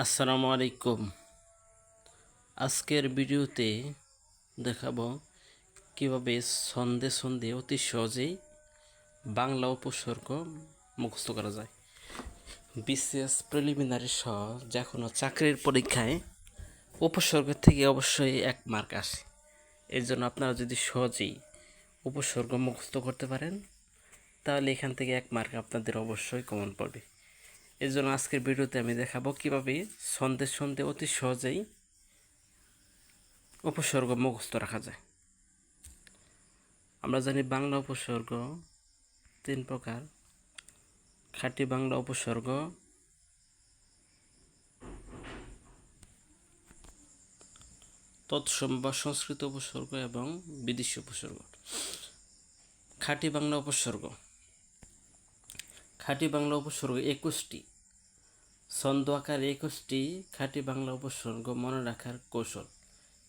আসসালামু আলাইকুম। আজকের ভিডিওতে দেখাবো কীভাবে সন্ধে সন্ধে অতি সহজেই বাংলা উপসর্গ মুখস্থ করা যায়। বিসিএস প্রিলিমিনারি সহ যে কোনো চাকরির পরীক্ষায় উপসর্গের থেকে অবশ্যই এক মার্ক আসে। এর জন্য আপনারা যদি সহজেই উপসর্গ মুখস্থ করতে পারেন, তাহলে এখান থেকে এক মার্ক আপনাদের অবশ্যই কমন পড়বে। এর জন্য আজকের ভিডিওতে আমি দেখাবো কীভাবে সন্ধ্যে সন্ধ্যে অতি সহজেই উপসর্গ মুখস্থ রাখা যায়। আমরা জানি বাংলা উপসর্গ তিন প্রকার। খাঁটি বাংলা উপসর্গ, তৎসম বা সংস্কৃত উপসর্গ এবং বিদেশি উপসর্গ। খাঁটি বাংলা উপসর্গ। খাঁটি বাংলা উপসর্গ একুশটি। ছন্দ আকার একুশটি, খাঁটি বাংলা উপসর্গ মনে রাখার কৌশল।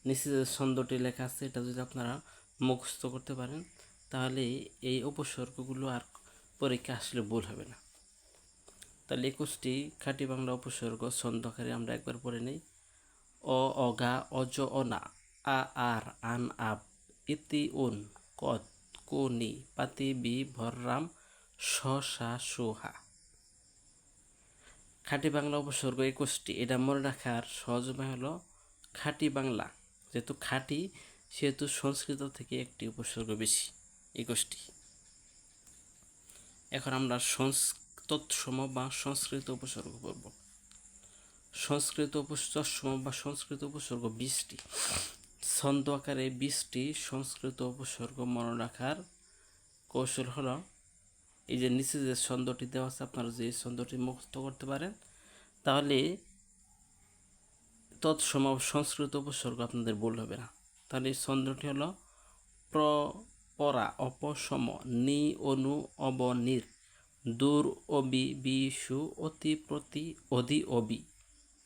নিচে যে ছন্দটি লেখা আছে, এটা যদি আপনারা মুখস্থ করতে পারেন, তাহলে এই উপসর্গগুলো আর পরীক্ষা আসলে ভুল হবে না। তাহলে একুশটি, খাঁটি বাংলা উপসর্গ, ছন্দ আকারে আমরা একবার পড়ে নিই। অ অগা অজ অনা আ, আর, আন আপ ইতি, উন, কত কোনি পাতি, বি ভররাম স, সা সুহা খাঁটি বাংলা উপসর্গ একুশটি। এটা মনে রাখার সহজ উপায় হলো খাঁটি বাংলা। যেহেতু খাঁটি, সেহেতু সংস্কৃত থেকে একটি উপসর্গ বেশি, একুশটি। এখন আমরা তৎসম বা সংস্কৃত উপসর্গ পড়ব। সংস্কৃত তৎসম বা সংস্কৃত উপসর্গ বিশটি। ছন্দ আকারে বিশটি সংস্কৃত উপসর্গ মনে রাখার কৌশল হলো এই যে নিচে যে ছন্দটি দেওয়া আছে, আপনারা যে ছন্দটি মুক্ত করতে পারেন, তাহলে তৎসম সংস্কৃত উপসর্গ আপনাদের ভুল হবে না। তাহলে এই ছন্দটি হলো প্র, পরা, অপসম, নি, অনু অবনির দূর, অবি বিশু অতি, প্রতি, অধি, অবি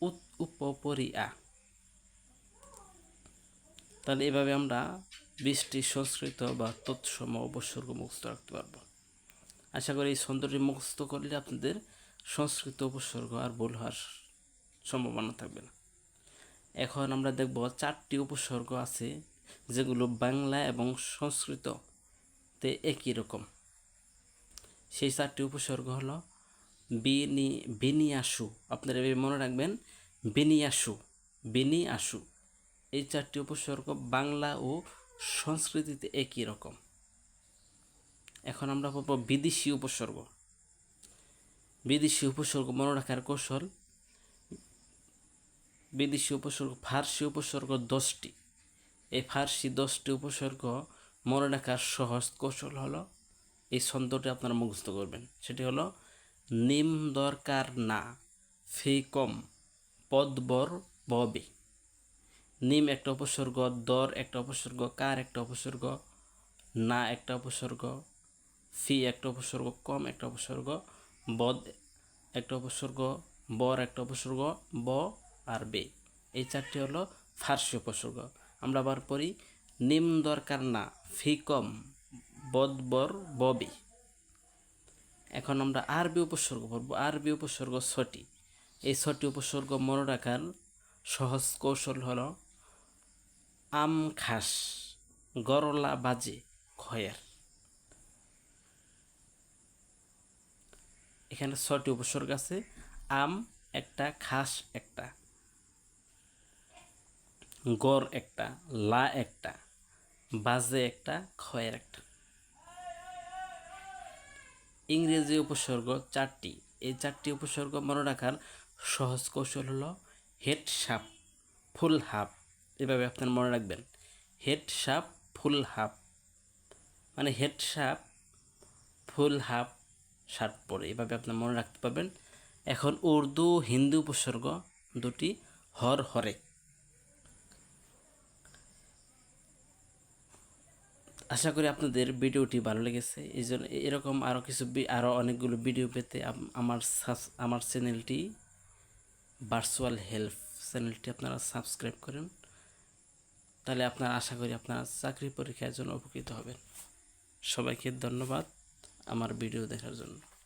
উত উপপরি আ তাহলে এভাবে আমরা বৃষ্টি, সংস্কৃত বা তৎসম উপসর্গ মুক্ত রাখতে পারব। আশা করি এই ছন্দটি মুখস্থ করলে আপনাদের সংস্কৃত উপসর্গ আর ভুল হওয়ার সম্ভাবনা থাকবে না। এখন আমরা দেখব চারটি উপসর্গ আছে যেগুলো বাংলা এবং সংস্কৃততে একই রকম। সেই চারটি উপসর্গ হলো বিনি, বিনিয়াসু। আপনারা মনে রাখবেন, বিনিয়াসু বিনি আশু এই চারটি উপসর্গ বাংলা ও সংস্কৃতিতে একই রকম। এখন আমরা পড়ব বিদেশি উপসর্গ। বিদেশি উপসর্গ মনে রাখার কৌশল, বিদেশি উপসর্গ, ফার্সি উপসর্গ দশটি। এই ফার্সি দশটি উপসর্গ মনে রাখার সহজ কৌশল হলো, এই ছন্দটি আপনারা মুখস্থ করবেন। সেটি হলো, নিম দরকার না, ফি কম পদবর ববে। নিম একটা উপসর্গ, দর একটা উপসর্গ, কার একটা উপসর্গ, না একটা উপসর্গ ফি একটা উপসর্গ কম একটা উপসর্গ বদ একটা উপসর্গ বর একটা উপসর্গ ব আর বে। এই চারটি হলো ফার্সি উপসর্গ আমরা আবার পড়ি, নিম দরকার না, ফি কম, বদ বর ববি এখন আমরা আরবি উপসর্গ পড়ব। আরবি উপসর্গ ছটি। এই ছটি উপসর্গ মনে রাখার সহজ কৌশল হলো, আম খাস, গরলা বাজে, খয়ের। এখানে ছয়টি উপসর্গ আছে। আম একটা খাস একটা, গড় একটা, লা একটা, বাজে একটা খয়ের একটা। ইংরেজি উপসর্গ চারটি। এই চারটি উপসর্গ মনে রাখার সহজ কৌশল হলো হেড সাপ, ফুল হাফ এভাবে আপনার মনে রাখবেন। হেড সাপ, ফুল হাফ মানে হেড সাপ, ফুল হাফ শার্ট পরে। এভাবে আপনার মনে রাখতে পারবেন। এখন উর্দু, হিন্দু উপসর্গ দুটি হর হরে। আশা করি আপনাদের ভিডিওটি ভালো লেগেছে। এই জন্য এরকম আরও কিছু আরও অনেকগুলো ভিডিও পেতে আমার আমার চ্যানেলটি ভার্চুয়াল হেল্প চ্যানেলটি আপনারা সাবস্ক্রাইব করেন। তাহলে আপনারা আশা করি আপনারা চাকরি পরীক্ষার জন্য উপকৃত হবেন। সবাইকে ধন্যবাদ। আমার ভিডিও দেখার জন্য।